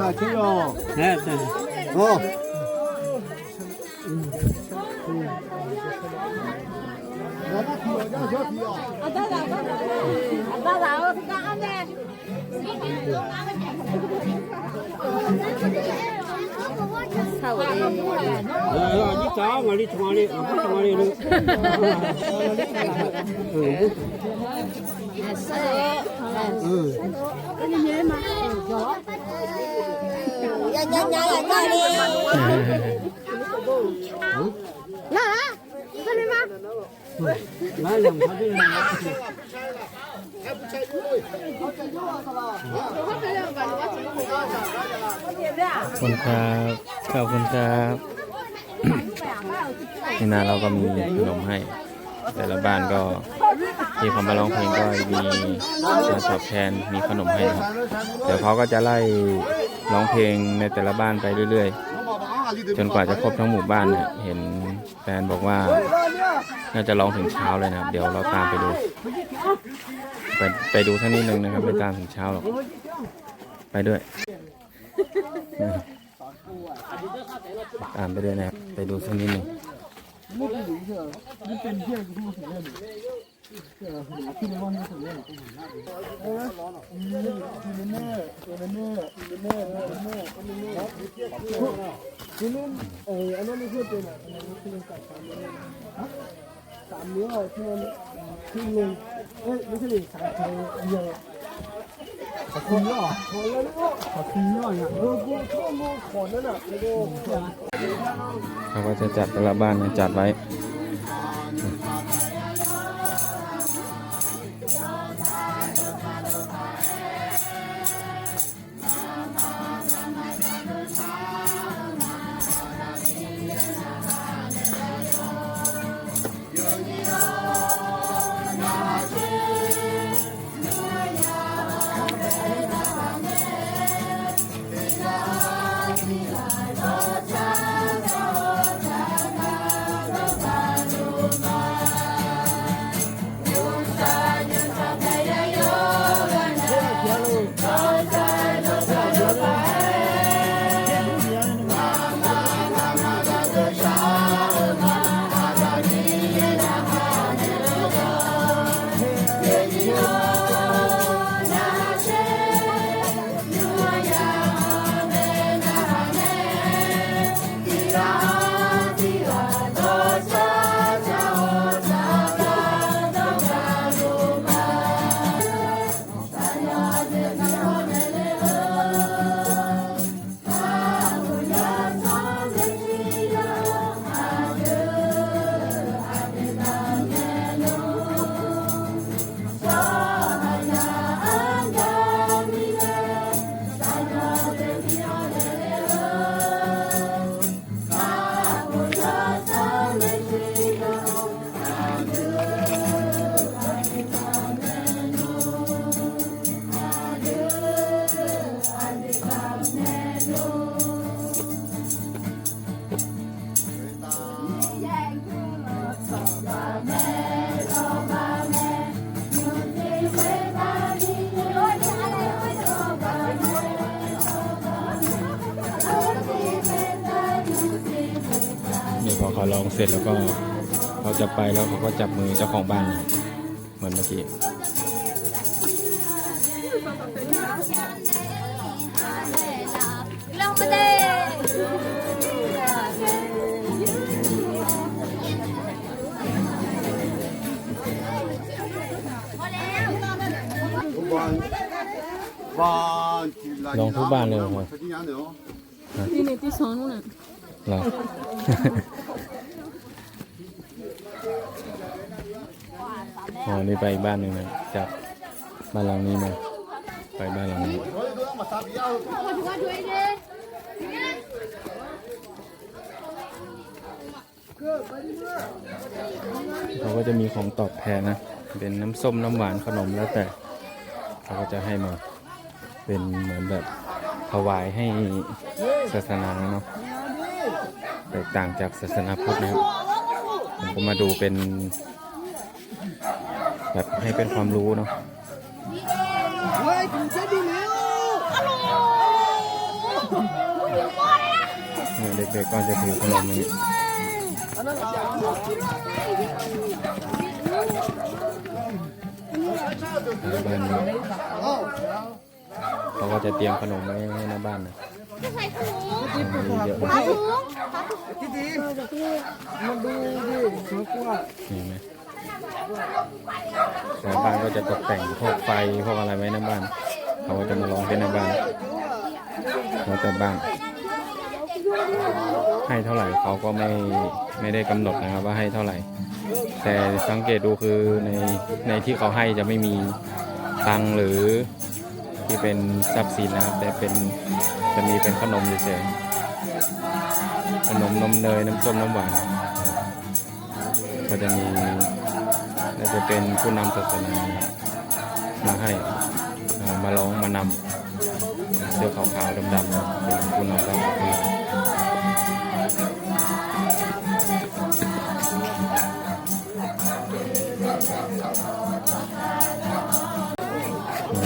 맞춰요. 네, 네. 어. 나도 비어자 저 비어. Ba lão thì có nè. Sao đi? 어, 니 짜, 말리 น่าใช่ไหมมาน่ย่าเขาที่ไหคุณครับขอบคุณครับที่นาเราก็มีขนมให้ แต่ละบ้านก็ที่เขามาร้องเพลงก็มีการตอบแทนมีขนมให้ครับ เดี๋ยวเขาก็จะไล่ ร้องเพลงในแต่ละบ้านไปเรื่อย ๆ จนกว่าจะครบทั้งหมู่บ้านเนี่ยเห็นแฟนบอกว่า น่าจะร้องถึงเช้าเลยนะครับ เดี๋ยวเราตามไปดู ไปไปดูท่านี้หนึ่งนะครับไม่ตามถึงเช้าหรอกไปด้วยตามไปด้วยนะครับไปดูสักนิดหนึ่ง เออขาก็จะจัดแต่ละบ้านนะจัดไว้เดี๋ยวพอเขา อร้องเสร็จแล้วก็เขาจะไปแล้วเขาก็จับมือเจ้าของบ้านเหมือนเมื่อกี้เราไม่ได้ลองทุกบ้านเลยครับที่ในที่ช้อนนู่นน่ะหรอ นี่ไปบ้านหนึ่งนะจากบ้านหลังนี้มาไปบ้านหลังนี้เขาก็จะมีของตอบแทนนะ เป็นน้ำส้มน้ำหวานขนมแล้วแต่เขาก็จะให้มาเป็นเหมือนแบบถวายให้ศาสนาเนาะแตกต่างจากศาสนาพุทธนะครับผมก็มาดูเป็น แบบให้เป็นความรู้เนาะเนี่ยเด็กๆก็จะถือขนมนี้บ้เขาก็จะเตรียมขนมไว้ให้หน้าบ้านนะใส่ถุงเยอะมากถุงถุมันดูดีมันกลัวเห็นไหม ชาวบ้านก็จะตกแต่งพวกไฟพวกอะไรไว้หน้าบ้าน เขาก็จะมาลองที่หน้าบ้านแล้วแต่บ้าน ให้เท่าไหร่เขาก็ไม่ไม่ได้กำหนดนะครับว่าให้เท่าไหร่ แต่สังเกตดูคือในในที่เขาให้จะไม่มีตังหรือที่เป็นทรัพย์สินนะครับ แต่เป็นจะมีเป็นขนมเฉยๆขนมนมเนยน้ำส้มน้ำหวานก็จะมี น่าจะเป็นผู้นำศาสนามาให้มาร้องมานำเสื้อขาวๆดำๆนะเป็นผู้นำศาสนา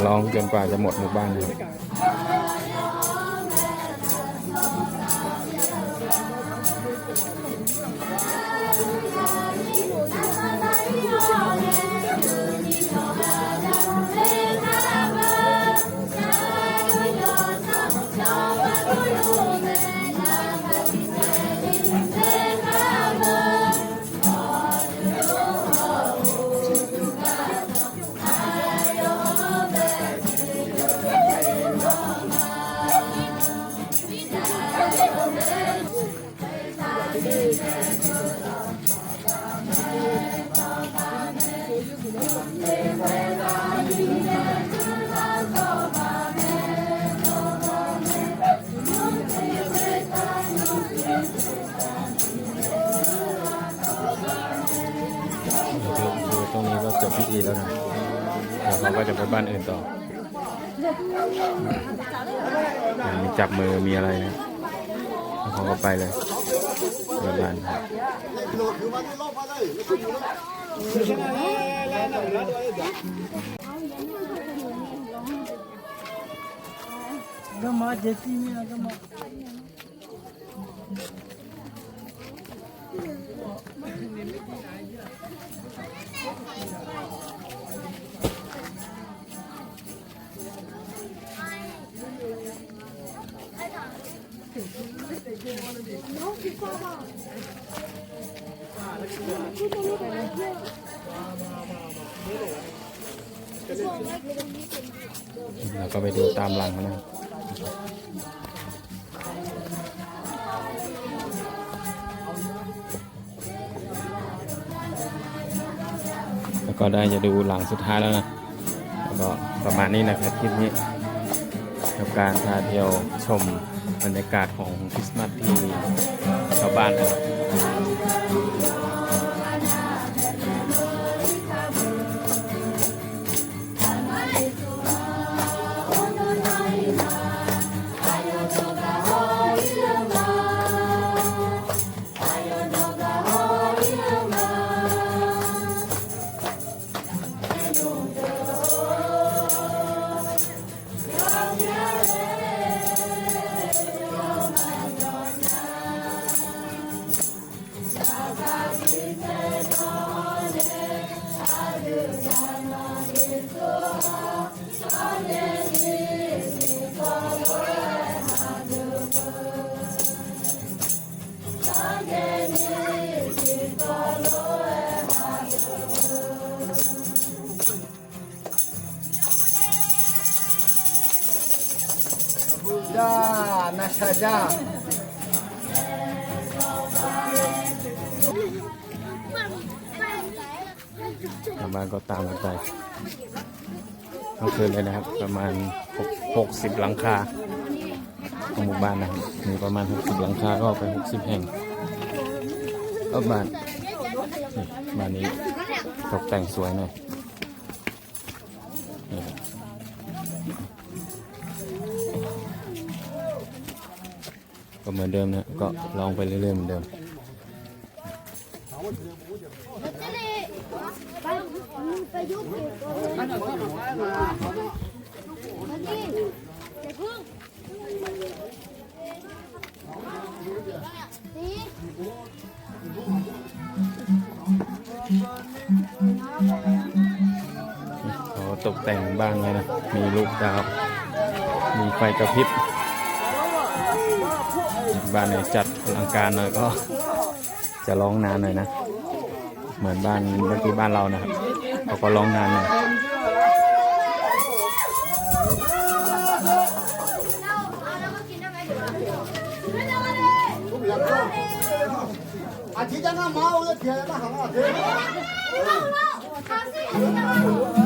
ร้องจนกว่าจะหมดหมู่บ้านเลย พิธีแล้วนะเดี๋ยวเขาก็จะไปบ้านอื่นต่อมีจับมือมีอะไรนะแล้วเขาก็ไปเลยไปบ้านครับกิโลถือมาที่ลงมา แล้วก็ไปดูตามหลังนะแล้วก็ได้จะดูหลังสุดท้ายแล้วนะแล้วก็ประมาณนี้นะครับคลิปนี้กับการพาเที่ยวชม บรรยากาศของคริสต์มาสที่ชาวบ้านนะครับ นะชาจ้าชาวบ้านก็ตามกันไปทั้งคืนเลยนะครับ ประมาณ 60 หลังคาของหมู่บ้านนะครับ มีประมาณ 60 หลังคาก็ไป 60 แห่งก็บ้านบ้านนี้ตกแต่งสวยหน่อย เหมือนเดิมนะก็ลองไปเรื่อยๆเหมือนเดิมไปยุบอยู่ตัวนี้มาดิอย่าพึ่งเขาตกแต่งบ้านไว้นะ มีลูกดาว มีไฟกระพริบ บ้านไหนจัดอลังการหน่อยก็จะร้องนานหน่อยนะ เหมือนบ้านเมื่อกี้บ้านเรานะครับเขาก็ร้องนานหน่อยอาทิตย์หน้ามาเอาเทียนมาหาเราเทียน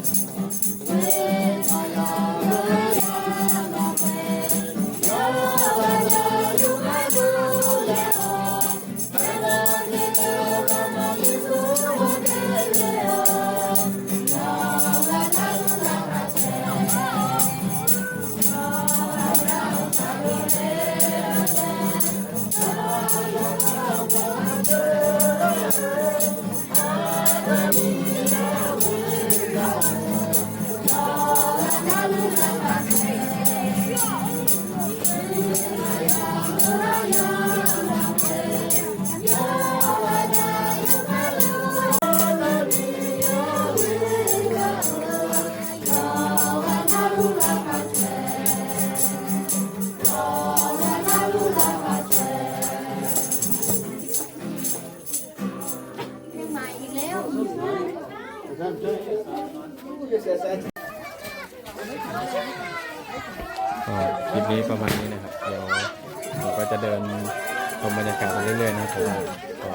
Where ก็คลิปนี้ประมาณนี้นะครับ เดี๋ยวผมก็จะเดินชมบรรยากาศไปเรื่อยๆนะผมก็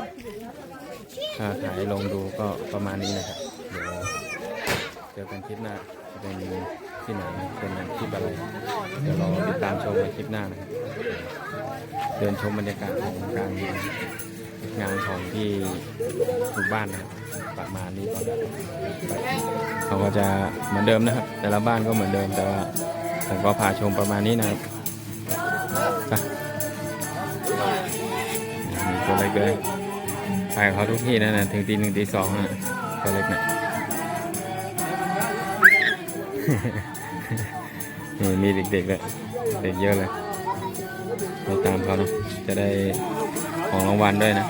ถ้าถ่ายลงดูก็ประมาณนี้นะครับ เดี๋ยวเจอกันคลิปหน้าจะเป็นที่ไหนเป็นคลิปอะไร เดี๋ยวเราติดตามชมในคลิปหน้านะครับ เดินชมบรรยากาศของการงานของที่หมู่บ้านนะครับ ประมาณนี้ก่อนเขาก็จะเหมือนเดิมนะครับ แต่ละบ้านก็เหมือนเดิมแต่ว่าผมก็พาชมประมาณนี้นะครับไปตัวเล็กเลยไปเขาทุกที่นะนะถึงตีหนึ่งตีสองนะตัวเล็กนะนี่มีเด็กๆเลยเด็กเยอะเลยไปตามเขานะจะได้ของรางวัลด้วยนะ